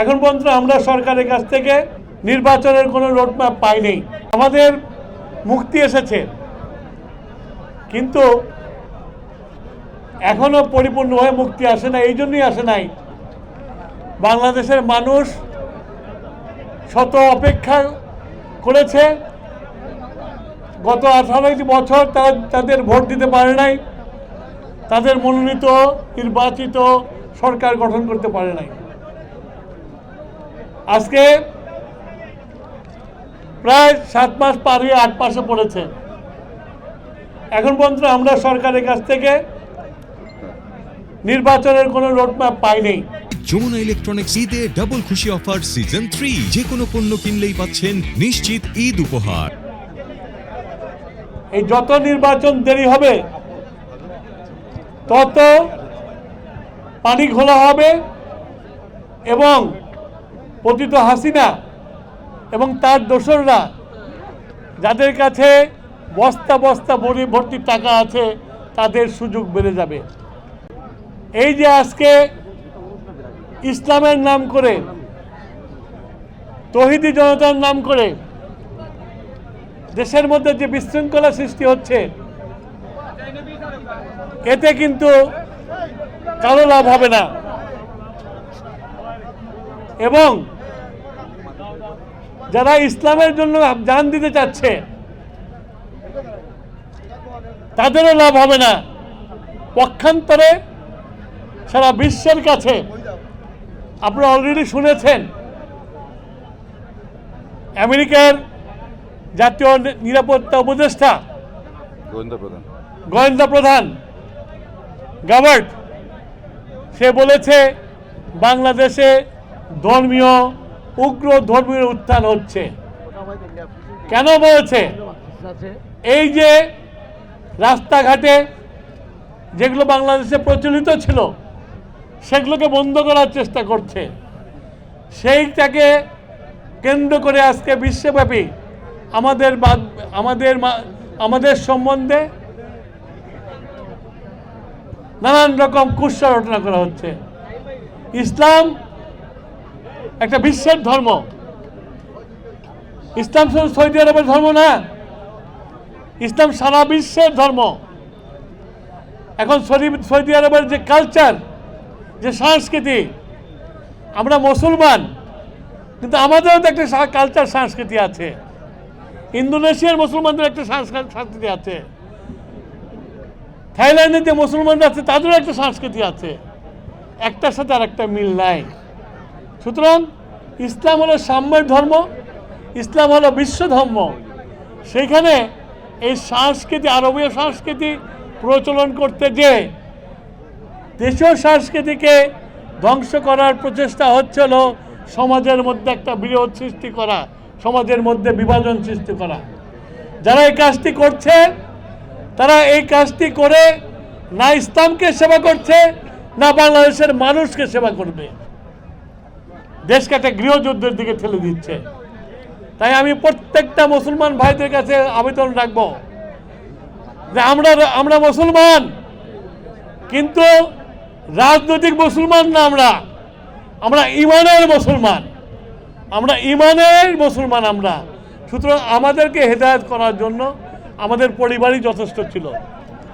এখন পর্যন্ত আমরা সরকারের কাছ থেকে নির্বাচনের কোনো রোডম্যাপ পাইনি। আমাদের মুক্তি এসেছে। কিন্তু এখনও হয়ে মুক্তি আসে না, এই জন্যই আসে নাই। বাংলাদেশের মানুষ শত অপেক্ষা করেছে। গত আঠারোটি বছর তারা তাদের ভোট দিতে পারে নাই। তাদের মনোনীত, নির্বাচিত সরকার গঠন করতে পারে নাই। আজকে প্রায় সাত মাস পার হয়ে আট মাসে পড়েছে। এখন পর্যন্ত আমরা সরকারের কাছ থেকে নির্বাচনের কোনো রোডম্যাপ পাইনি। যমুনা ইলেকট্রনিক্স ঈদে ডাবল খুশি অফার সিজন থ্রি যে কোনো পণ্য কিনলেই পাচ্ছেন নিশ্চিত ঈদ উপহার। এই যত নির্বাচন দেরি হবে তত পানি ঘোলা হবে এবং পতিত হাসিনা এবং তার দোসররা, যাদের কাছে বস্তা বস্তা বড়ি ভর্তি টাকা আছে, তাদের সুযোগ বেড়ে যাবে। এই যে আজকে ইসলামের নাম করে, তহিদি জনতার নাম করে, দেশের মধ্যে যে বিশৃঙ্খলা সৃষ্টি হচ্ছে, এতে কিন্তু কারও লাভ হবে না। এবং যারা ইসলামের জন্য জান দিতে চাচ্ছে তাদেরও লাভ হবে না। পক্ষান্তরে সারা বিশ্বের কাছে আপনারা অলরেডি শুনেছেন আমেরিকার জাতীয় নিরাপত্তা উপদেষ্টা গোয়েন্দা প্রধান। গোয়েন্দা প্রধান গাভার্ট সে বলেছে বাংলাদেশে ধর্মীয় উগ্র ধর্মীয় উত্থান হচ্ছে। কেন বলেছে? এই যে রাস্তাঘাটে যেগুলো বাংলাদেশে প্রচলিত ছিল সেগুলোকে বন্ধ করার চেষ্টা করছে। সেইটাকে কেন্দ্র করে আজকে বিশ্বব্যাপী আমাদের আমাদের আমাদের সম্বন্ধে নানান রকম কুৎসা রটনা করা হচ্ছে। ইসলাম একটা বিশ্বের ধর্ম। ইসলাম শুধু সৌদি আরবের ধর্ম না, ইসলাম সারা বিশ্বের ধর্ম। এখন সৌদি আরবের যে কালচার যে সংস্কৃতি, আমরা মুসলমান, কিন্তু আমাদেরও তো একটা কালচার সংস্কৃতি আছে। ইন্দোনেশিয়ার মুসলমানদের একটা সংস্কৃতি আছে। থাইল্যান্ডের যে মুসলমানরা আছে, তাদেরও একটা সংস্কৃতি আছে। একটার সাথে আর একটা মিল নাই। সুতরাং ইসলাম হলো সাম্যের ধর্ম, ইসলাম হলো বিশ্ব ধর্ম। সেইখানে এই সংস্কৃতি, আরবীয় সংস্কৃতি প্রচলন করতে যে দেশীয় সংস্কৃতিকে ধ্বংস করার প্রচেষ্টা হচ্ছিল সমাজের মধ্যে একটা বিরোধ সৃষ্টি করা, সমাজের মধ্যে বিভাজন সৃষ্টি করা। যারা এই কাজটি করছে, তারা এই কাজটি করে না ইসলামকে সেবা করছে, না বাংলাদেশের মানুষকে সেবা করবে। দেশকে একটা গৃহযুদ্ধের দিকে ঠেলে দিচ্ছে। তাই আমি প্রত্যেকটা মুসলমান ভাইদের কাছে আবেদন রাখব যে আমরা আমরা মুসলমান, কিন্তু রাজনৈতিক মুসলমান না আমরা। আমরা ইমানের মুসলমান। আমরা ইমানের মুসলমান আমরা। সুতরাং আমাদেরকে হেদায়ত করার জন্য আমাদের পরিবারই যথেষ্ট ছিল।